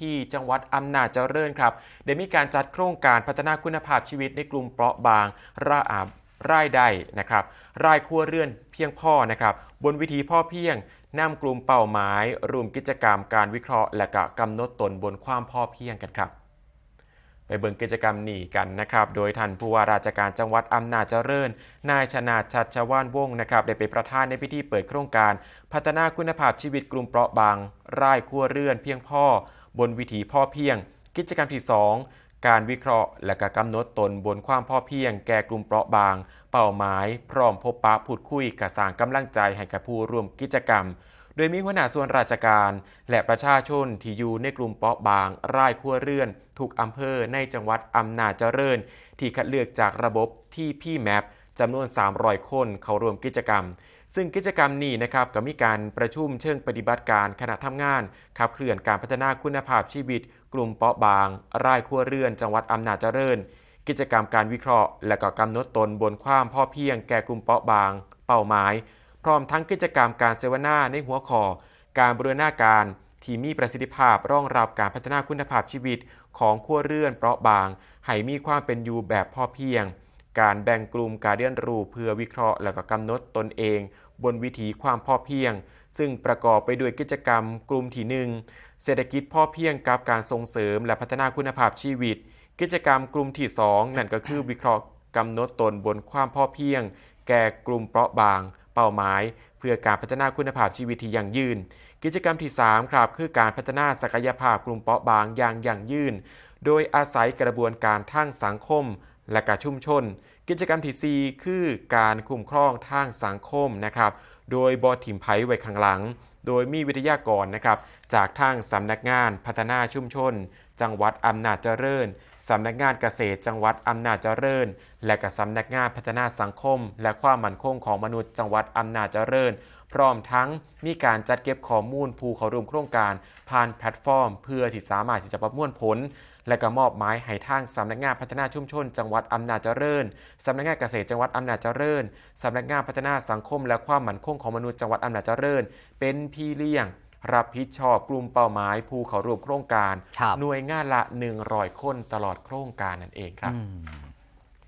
ที่จังหวัดอำนาจเจริญครับได้มีการจัดโครงการพัฒนาคุณภาพชีวิตในกลุ่มเปราะบางราอาบรายได้นะครับรายครัวเรือนเพียงพ่อนะครับ บนวิธีพ่อเพียงนำกลุ่มเป้าหมาย รวมกิจกรรมการวิเคราะห์ และก็กำหนดตนบนความพ่อเพียงกันครับไปเบิ่งกิจกรรมนี้กันนะครับ โดยท่านผู้ว่าราชการจังหวัดอำนาจเจริญ นายชนาชัดชวานวงศ์นะครับ ได้เป็นประธานในพิธีเปิดโครงการ พัฒนาคุณภาพชีวิตกลุ่มเปราะบางรายครัวเรือนเพียงพ่อ บนวิถีพ่อเพียง กิจกรรมที่ 2 การวิเคราะห์และกกำหนดตนบนความพ่อเพียง แก่กลุ่มเปราะบาง เป้าหมาย พร้อมพบปะพูดคุยกระสางกำลังใจให้กับผู้ร่วมกิจกรรม โดยมีหัวหน้าส่วนราชการ และประชาชนที่อยู่ในกลุ่มเปราะบางรายครัวเรือนทุกอำเภอในจังหวัดอำนาจเจริญ ที่คัดเลือกจากระบบที่พี่แมป จำนวน 300 คนเข้าร่วมกิจกรรม ซึ่งกิจกรรมนี้นะครับก็มีการประชุมเชิงปฏิบัติการคณะทำงานขับเคลื่อนการพัฒนาคุณภาพชีวิต กลุ่มเปราะบาง รายครัวเรือนจังหวัดอำนาจเจริญ กิจกรรมการวิเคราะห์ และก็กำหนดตนบนความพ่อเพียงแก่กลุ่มเปราะบาง เป้าหมาย พร้อมทั้งกิจกรรมการเสวนาในหัวข้อการบูรณาการที่มีประสิทธิภาพรองรับการพัฒนาคุณภาพชีวิตของครัวเรือนเปราะบางให้มีความเป็นอยู่แบบพอเพียง การแบ่งกลุ่มการเรียนรู้เพื่อวิเคราะห์และก็กำหนดตนเอง บนวิถีความพอเพียง ซึ่งประกอบไปด้วยกิจกรรมกลุ่มที่หนึ่งเศรษฐกิจพอเพียงกับการส่งเสริมและพัฒนาคุณภาพชีวิต กิจกรรมกลุ่มที่สองนั่นก็คือวิเคราะห์กำหนดตนบนความพอเพียง แก่กลุ่มเปราะบาง เป้าหมาย เพื่อการพัฒนาคุณภาพชีวิตที่ยั่งยืน กิจกรรมที่ 3 ครับ คือการพัฒนาศักยภาพกลุ่มเปราะบางอย่างยั่งยืน โดยอาศัยกระบวนการทางสังคม และกาชุมชน กิจกรรมที่ 4 คือการคุ้มครองทางสังคมนะครับ โดยบอถิ่มไผ่ไว้ข้างหลัง โดยมีวิทยากรนะครับจากทางสำนักงานพัฒนาชุมชน จังหวัดอำนาจเจริญสำนักงานเกษตรจังหวัดอำนาจเจริญ และก็สำนักงานพัฒนาสังคม และความมั่นคงของมนุษย์จังหวัดอำนาจเจริญ พร้อมทั้งมีการจัดเก็บข้อมูลผู้เข้าร่วมโครงการ ผ่านแพลตฟอร์ม เพื่อที่สามารถที่จะประมวลผล และก็มอบหมายให้ทางสำนักงานพัฒนาชุมชน จังหวัดอำนาจเจริญสำนักงานเกษตรจังหวัดอำนาจเจริญสำนักงานพัฒนาสังคม และความมั่นคงของมนุษย์จังหวัดอำนาจเจริญ เป็นพี่เลี้ยงรับผิดชอบกลุ่มเป้าหมายผู้เข้าร่วมโครงการครับหน่วยงานละ 100 คนตลอดโครงการนั่นเองครับอืม